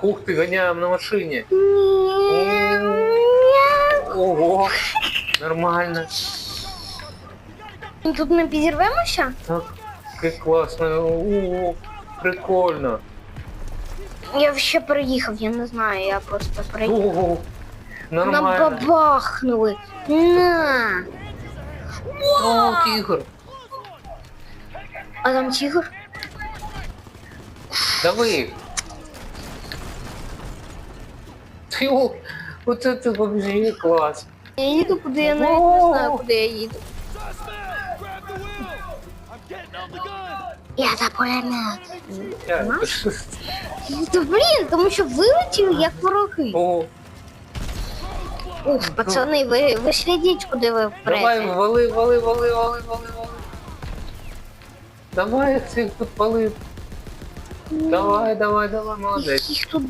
Ух ты, гоняем на машине. Ого, нормально. Тут не підірвемося? Так, как классно. О, прикольно. Я ще приїхав, я не знаю, я просто приїхав. Ого, Нам нормально. бабахнули. На. О, тигр. А там тигр? Давай. Ты, о, вот это вообще класс. Я їду, куди я навіть не знаю, куди я їду. Я за пулемет. Та блін, тому що вилетіли як вороги. О, Ух, пацани, ви, ви слідіть, куди ви давай, впрете. вали, вали, вали, вали, вали, вали. Давай, цих тут пали. Давай, давай, давай, молодець. Їх тут